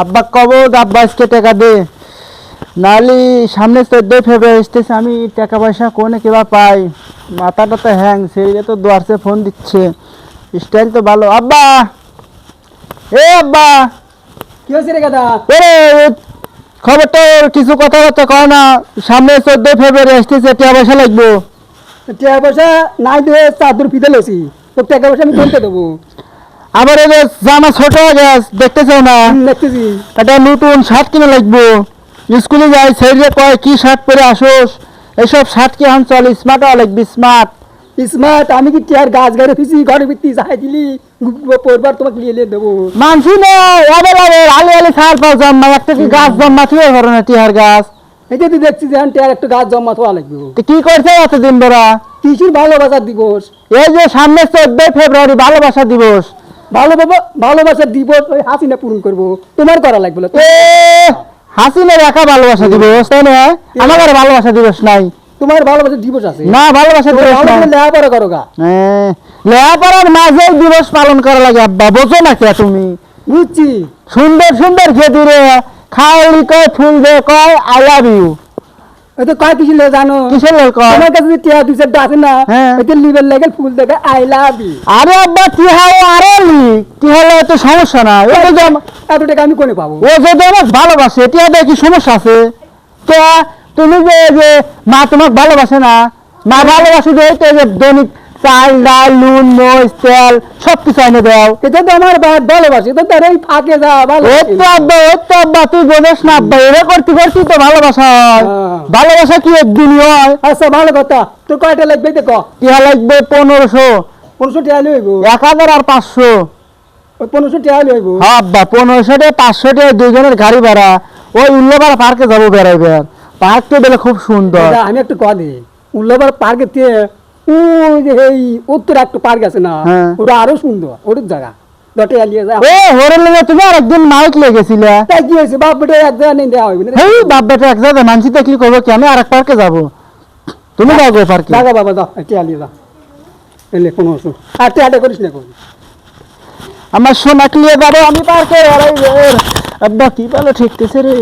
আব্বা কব আব্বা আজকে টাকা দে। নালি সামনে চোদ্দই ফেব্রুয়ারি আসতেছে আমি টাকা পয়সা কোনে কিবা পাই? মাথাটা তো হ্যাং সেই তো দোয়ারসে ফোন দিচ্ছে। স্টাইল তো ভালো। আব্বা! এ আব্বা! কি হয়েছে রে গাদা? এ খবর তো কিছু কথাবার্তা কয় না? সামনে চোদ্দই ফেব্রুয়ারি আসতেছে টাকা পয়সা লাগবো। টাকা পয়সা নাই দিয়ে চাদর ফিতে লেছি তোর টাকা পয়সা আমি কোনতে দেবো? আবার এই যে জামা ছোট হয়ে গেছে দেখতেছো না? দেখতেছি। একটা নতুন শার্ট কিনে লাগবো। স্কুলে যাই ছেড়ে কয় কি শার্ট পরে আসোস? এসব শার্ট কি আন চল? স্মার্ট হওয়া লাগবি স্মার্ট স্মার্ট আমি কি টিয়ার গাছ গাড়ি ফিসি ঘরে ভিত্তি যাই দিলি পরবার তোমাকে নিয়ে নিয়ে দেবো। মানছি না আবার আবার আলে আলে সার পাও জম্মা একটা কি গাছ জম্মা থুয়ে ঘর না টিহার গাছ? এই যে তুই দেখছিস এখন টিয়ার একটা গাছ জমা থাকা লাগবে। তো কি করছে এতদিন ধরা? কিসির ভালোবাসার দিবস। এই যে সামনে চোদ্দই ফেব্রুয়ারি ভালোবাসা দিবস। ভালো বাবা ভালোবাসার দিবস ওই হাসিনা পূরণ করব। তোমার করা লাগবে না। এ একা ভালোবাসা দিবস তাই না? আমার আর ভালোবাসা দিবস নাই। তোমার ভালোবাসার দিবস আছে। না ভালোবাসা দিবস নাই। করো গা লেখাপড়ার মাঝেও দিবস পালন করা লাগে আব্বা বোঝো না কে তুমি? বুঝছি। সুন্দর সুন্দর খেতুরে খাওয়ালি কয় ফুল দে কয় আই লাভ ইউ কয় কিছু লে- জানো? কিসের লোক কয়? তোমার কাছে টিয়া দুই চারটা আছে না হ্যাঁ। লেগে ফুল দেখে আই লাভ ইউ। আরে আব্বা টিহাও আরে লি টিহালে এত সমস্যা না ও যদি আম- এত টাকা আমি কোনে পাবো? ও যদি ভালোবাসে কি সমস্যা আছে? তো তুমি যে যে মা তোমাকে ভালোবাসে না মা ভালোবাসে যে দৈনিক চাল ডাল নুন মরিচ তেল সব কিছু এনে দাও। এটা তো আমার ভালোবাসে তো তার এই ফাঁকে যা ভালো তো আব্বা ওই তো আব্বা তুই বোঝাস না আব্বা এরা করতে করতে তো ভালোবাসা? হয়। ভালোবাসা কি একদিনই হয়? আচ্ছা ভালো কথা। তোর কয়টা লাগবে দেখো? টিহা লাগবে পনেরোশো। পনেরোশো টাকা হইব। এক হাজার আর পাঁচশো। পনেরোশো টাকা হইব। হ্যাঁ আব্বা পনেরোশো টাকা পাঁচশো টাকা দুইজনের গাড়ি ভাড়া। ওই উল্লবার পার্কে যাব বেড়াইবে পার্কটা বেলে খুব সুন্দর। আমি একটু কথা দিই উল্লাবার পার্কে ওই যে এই উত্তর একটা পার্ক আছে না হ্যাঁ। ওটা আরও সুন্দর ওটার জায়গা দটে আলিয়ে যা ও হরেন লেগে তুমি আর একদিন মাইক তাই কি হয়েছে? বাপ বেটা এক জায়গা নেই দেওয়া হইবে না হেই বাপ বেটা এক জায়গায় মানছি দেখলি কি আমি আর এক পার্কে যাব। তুমি যাও গো পার্কে। জাগা বাবা দাও এটি আলিয়ে দাও এলে পনেরোশো আর টেয়াটা করিস না করি আমার সোনা ক্লিয়ে আমি পার্কে আব্বা কি ভালো ঠিকতেছে রে।